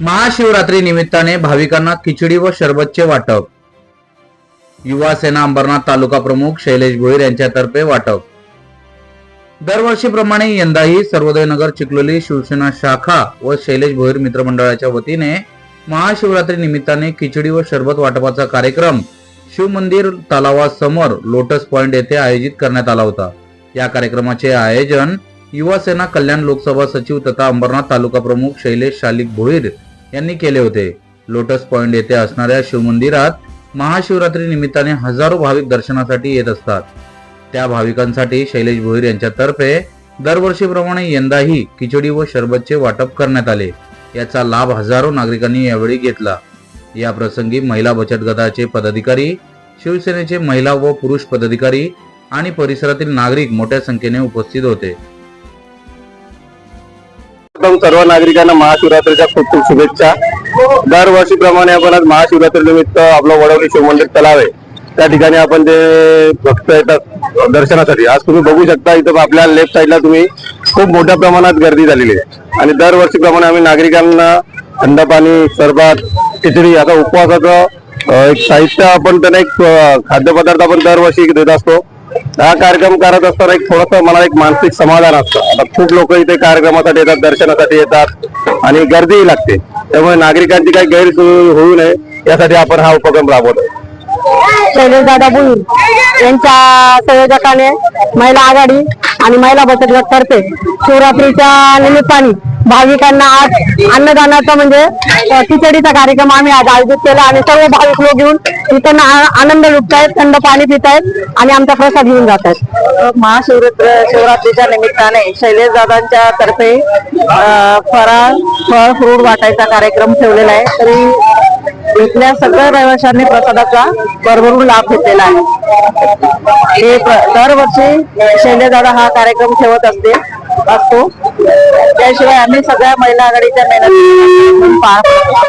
महाशिवरात्री निमित्ताने भाविकांना खिचडी व शरबतचे वाटप. युवा सेना अंबरनाथ तालुका प्रमुख शैलेश भोईर यांच्यातर्फे वाटप. दरवर्षीप्रमाणे यंदाही सर्वोदयनगर चिखलोली शिवसेना शाखा व शैलेश भोईर मित्रमंडळाच्या वतीने महाशिवरात्री निमित्ताने खिचडी व शरबत वाटपाचा कार्यक्रम शिवमंदिर तलावासमोर लोटस पॉइंट येथे आयोजित करण्यात आला होता. या कार्यक्रमाचे आयोजन युवासेना कल्याण लोकसभा सचिव तथा अंबरनाथ तालुका प्रमुख शैलेश शालिक भोईर यांनी केले होते. लोटस पॉइंट येथे असणाऱ्या शिवमंदिरात महाशिवरात्री निमित्ताने हजारो भाविक दर्शनासाठी येत असतात. त्या भाविकांसाठी शैलेश भोईर यांच्यातर्फे दरवर्षीप्रमाणे यंदाही खिचडी व शरबतचे वाटप करण्यात आले. याचा लाभ हजारो नागरिकांनी यावेळी घेतला. या प्रसंगी महिला बचत गटाचे पदाधिकारी शिवसेनेचे महिला व पुरुष पदाधिकारी आणि परिसरातील नागरिक मोठ्या संख्येने उपस्थित होते. सर्व नागरिकांना महाशिवरात्रीच्या खूप खूप शुभेच्छा. दरवर्षीप्रमाणे आपण आज महाशिवरात्री निमित्त आपलं वडवली शिवमंदिर तलाव आहे. त्या ठिकाणी आपण ते भक्त येतात दर्शनासाठी आज तुम्ही बघू शकता इथं आपल्या लेफ्ट साईडला तुम्ही खूप मोठ्या प्रमाणात गर्दी झालेली आहे. आणि दरवर्षीप्रमाणे आम्ही नागरिकांना थंड पाणी सरबत खिचडी आता उपवासाचं एक साहित्य आपण त्यांना एक खाद्यपदार्थ आपण दरवर्षी देत असतो. हा कार्यक्रम करत असताना एक थोडस मला एक मानसिक समाधान असतं. आता खूप लोक इथे कार्यक्रमासाठी येतात दर्शनासाठी येतात आणि गर्दीही लागते. त्यामुळे नागरिकांची काही गैरसोय होऊ नये यासाठी आपण हा उपक्रम राबवतो शैलेश दादा भुईर यांच्या संयोजकाने महिला आघाडी आणि महिला बचत गट तर्फे शिवरात्रीच्या निमित्ताने भाविकांना आज अन्नदानाचा म्हणजे खिचडीचा कार्यक्रम आम्ही आज आयोजित केला आणि सर्व भाविक लोक येऊन इथं ना- आनंद लुटतायत थंड पाणी पितायत आणि आमचा प्रसाद घेऊन जात आहेत महाशिवरात्र शिवरात्रीच्या निमित्ताने शैलेश दादांच्या तर्फे फराळ फळ फ्रूट वाटायचा कार्यक्रम ठेवलेला आहे. तरी इथल्या सगळ्या रहिवाशांनी प्रसादाचा भरभरून लाभ घेतलेला आहे. हे दरवर्षी दरवर्षी शैलेदादा हा कार्यक्रम ठेवत असते असतो. त्याशिवाय आम्ही सगळ्या महिला आघाडीच्या मेहनत पाहतो.